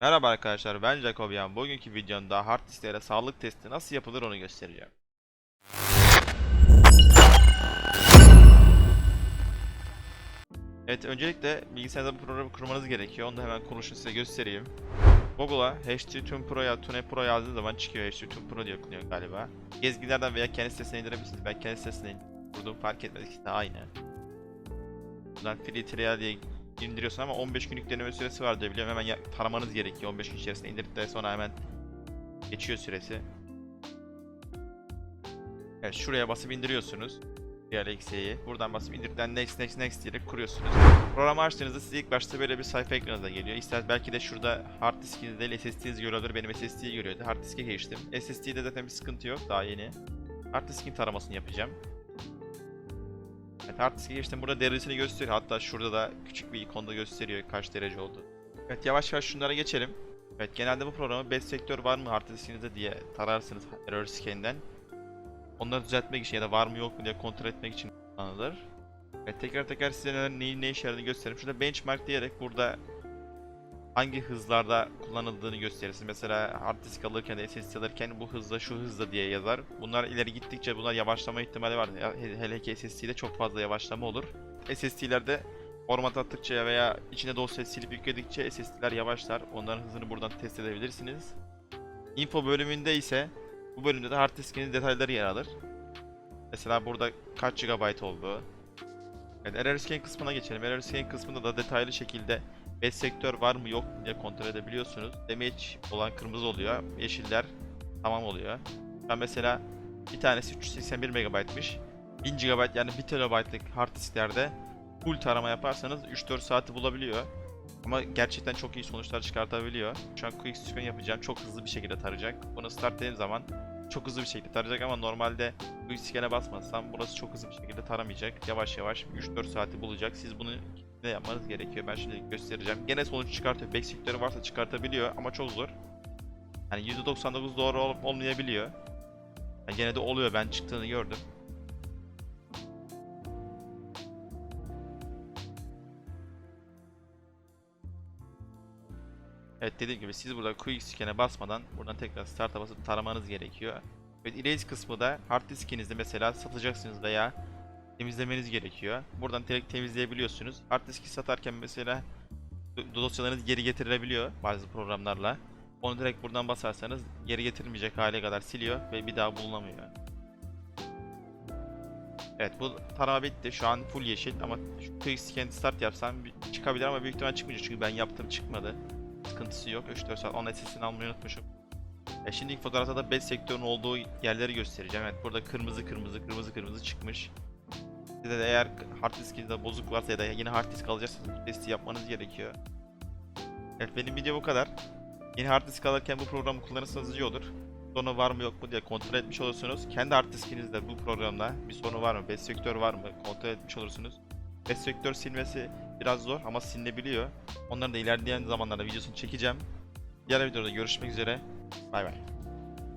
Merhaba arkadaşlar ben Jacobian. Bugünkü videomda hard disklere sağlık testi nasıl yapılır onu göstereceğim. Evet öncelikle bilgisayarda bu programı kurmanız gerekiyor. Onu da hemen konuşun size göstereyim. Google'a HT Tune Pro ya Tune Pro yazdığı zaman çıkıyor. HT Tune Pro diye okunuyor galiba. Gezgilerden veya kendi sitesine indirebilirsiniz. Ben kendi sitesine kurduğum fark etmez ikisi de aynı. Buradan free trial diye indiriyorsun ama 15 günlük deneme süresi var diye biliyorum. Hemen taramanız gerekiyor. 15 gün içerisinde indirdikten sonra hemen geçiyor süresi. Evet şuraya basıp indiriyorsunuz. Diğer eksiği. Buradan basıp indirdikten next next next diyerek kuruyorsunuz. Programı açtığınızda size ilk başta böyle bir sayfa ekranınıza geliyor. İster belki de şurada hard diskiniz değil SSD'niz görüyordur. Benim SSD'yi görüyordu. Hard diske geçtim. SSD'de zaten bir sıkıntı yok. Daha yeni. Hard diskin taramasını yapacağım. Hard geçtim. Burada derecesini gösteriyor. Hatta şurada da küçük bir ikonda gösteriyor kaç derece oldu. Evet yavaş yavaş şunlara geçelim. Evet genelde bu programı 5 sektör var mı hard diskinizde diye tararsınız error scan'den. Onları düzeltmek için ya da var mı yok mu diye kontrol etmek için kullanılır. Evet tekrar tekrar size neyin ne işe yaradığını göstereyim. Şurada benchmark diyerek burada hangi hızlarda kullanıldığını gösterirsiniz. Mesela hard disk alırken SSD alırken bu hızda şu hızda diye yazar. Bunlar ileri gittikçe bunlar yavaşlama ihtimali var. Hele ki SSD'de çok fazla yavaşlama olur. SSD'lerde format attıkça veya içine dosya silip yükledikçe SSD'ler yavaşlar. Onların hızını buradan test edebilirsiniz. Info bölümünde ise bu bölümde de hard diskinin detayları yer alır. Mesela burada kaç GB oldu. Evet, error scan kısmına geçelim. Error scan kısmında da detaylı şekilde 5 sektör var mı yok mu diye kontrol edebiliyorsunuz. Damage olan kırmızı oluyor. Yeşiller tamam oluyor. Ben mesela bir tanesi 381 MB'mış. 1000 GB yani 1 TB'lık hard disklerde full tarama yaparsanız 3-4 saati bulabiliyor. Ama gerçekten çok iyi sonuçlar çıkartabiliyor. Şu an quick scan yapacağım. Çok hızlı bir şekilde tarayacak. Bunu start dediğim zaman çok hızlı bir şekilde tarayacak ama normalde quick scan'e basmazsam burası çok hızlı bir şekilde taramayacak. Yavaş yavaş 3-4 saati bulacak. Siz bunu ne yapmanız gerekiyor? Ben şimdi göstereceğim. Gene sonuç çıkartıyor. Sektörü varsa çıkartabiliyor ama çok zor. Hani %99 doğru olup olmayabiliyor. Yani gene de oluyor. Ben çıktığını gördüm. Evet dediğim gibi siz burada quick scan'e basmadan buradan tekrar start'a basıp taramanız gerekiyor. Evet erase kısmı da hard diskinizde mesela satacaksınız veya temizlemeniz gerekiyor. Buradan direkt temizleyebiliyorsunuz. Hard diski satarken mesela do- dosyalarınız geri getirilebiliyor bazı programlarla. Onu direkt buradan basarsanız geri getirilmeyecek hale kadar siliyor ve bir daha bulunamıyor. Evet bu tarama bitti. Şu an full yeşil ama şu quick scan start yapsam çıkabilir ama büyük ihtimal çıkmayacak çünkü ben yaptım çıkmadı. Sıkıntısı yok. 3-4 saat 10 SS'ini almayı unutmuşum. E şimdi ilk fotoğrafta da 5 sektörün olduğu yerleri göstereceğim. Evet burada kırmızı kırmızı kırmızı kırmızı çıkmış. De eğer hard diskinizde bozuk varsa ya da yeni hard disk alacaksanız bu testi yapmanız gerekiyor. Evet benim video bu kadar. Yeni hard disk alırken bu programı kullanırsanız iyi olur. Sorunu var mı yok mu diye kontrol etmiş olursunuz. Kendi hard diskinizde bu programda bir sorunu var mı, 5 sektör var mı kontrol etmiş olursunuz. 5 sektör silmesi biraz zor ama silinebiliyor. Onların da ilerleyen zamanlarda videosunu çekeceğim. Diğer videoda görüşmek üzere. Bay bay.